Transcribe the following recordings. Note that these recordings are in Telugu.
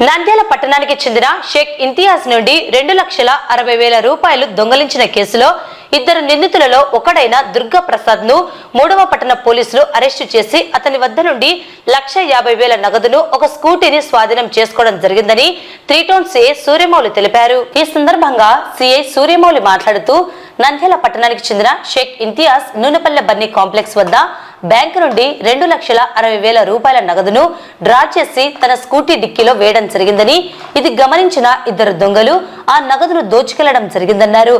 నంద్యాల పట్టణానికి చెందిన షేక్ ఇంతియాజ్ నుండి రెండు లక్షల అరవై వేల రూపాయలు దొంగలించిన కేసులో ఇద్దరు నిందితులలో ఒకడైన దుర్గా ప్రసాద్ను మూడవ పట్టణ పోలీసులు అరెస్టు చేసి అతని వద్ద నుండి లక్ష యాభై వేల నగదును ఒక స్కూటీని స్వాధీనం చేసుకోవడం జరిగిందని త్రీ టౌన్ సిఐ సూర్యమౌళి తెలిపారు. ఈ సందర్భంగా సిఐ సూర్యమౌళి మాట్లాడుతూ నంద్యాల పట్టణానికి చెందిన షేక్ ఇంతియాజ్ నూనెపల్లె బన్నీ కాంప్లెక్స్ వద్ద బ్యాంకు నుండి రెండు లక్షల అరవై వేల రూపాయల నగదును డ్రా చేసి తన స్కూటీ డిక్కీలో వేయడం జరిగిందని ఇది గమనించిన ఇద్దరు దొంగలు ఆ నగదును దోచుకెళ్ళడం జరిగిందన్నారు.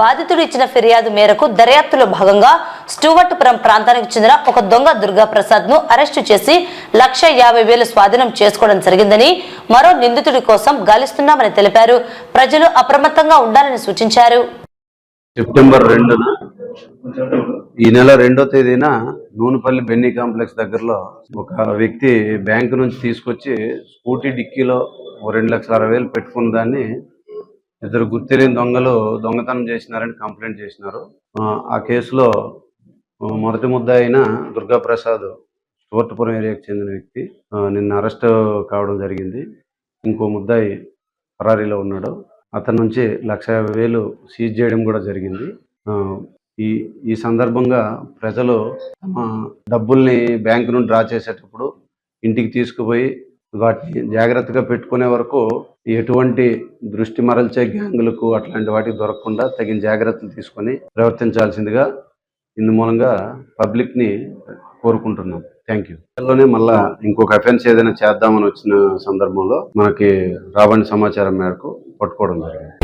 బాధితుడు ఇచ్చిన ఫిర్యాదు మేరకు దర్యాప్తులో భాగంగా స్టూవర్ట్పురం ప్రాంతానికి చెందిన ఒక దొంగ దుర్గా ప్రసాద్ను అరెస్టు చేసి లక్ష యాభై వేలు స్వాధీనం చేసుకోవడం జరిగిందని మరో నిందితుడి కోసం గాలిస్తున్నామని తెలిపారు. ప్రజలు అప్రమత్తంగా ఉండాలని సూచించారు. సెప్టెంబర్ రెండున ఈ నెల రెండో తేదీన నూనెపల్లి బెన్నీ కాంప్లెక్స్ దగ్గరలో ఒక వ్యక్తి బ్యాంకు నుంచి తీసుకొచ్చి స్కూటీ డిక్కీలో ఓ రెండు లక్షల అరవై వేలు పెట్టుకున్న దాన్ని ఇద్దరు గుర్తిరిగిన దొంగలు దొంగతనం చేసినారని కంప్లైంట్ చేసినారు. ఆ, కేసులో మొదటి ముద్ద అయిన దుర్గాప్రసాద్ చోటపురం ఏరియాకు చెందిన వ్యక్తి నిన్న అరెస్ట్ కావడం జరిగింది. ఇంకో ముద్దాయి పరారీలో ఉన్నాడు. అతని నుంచి లక్ష యాభై వేలు సీజ్ చేయడం కూడా జరిగింది. ఈ ఈ సందర్భంగా ప్రజలు తమ డబ్బుల్ని బ్యాంకు నుండి డ్రా చేసేటప్పుడు ఇంటికి తీసుకుపోయి వాటిని జాగ్రత్తగా పెట్టుకునే వరకు ఎటువంటి దృష్టి మరల్చే గ్యాంగులకు అట్లాంటి వాటికి దొరకకుండా తగిన జాగ్రత్తలు తీసుకొని ప్రవర్తించాల్సిందిగా ఇందు మూలంగా పబ్లిక్ని కోరుకుంటున్నాం. థ్యాంక్ యూ లోనే మళ్ళా ఇంకొక అఫెన్స్ ఏదైనా చేద్దామని వచ్చిన సందర్భంలో మనకి రాబడిన సమాచారం మేరకు పట్టుకోవడం జరిగింది.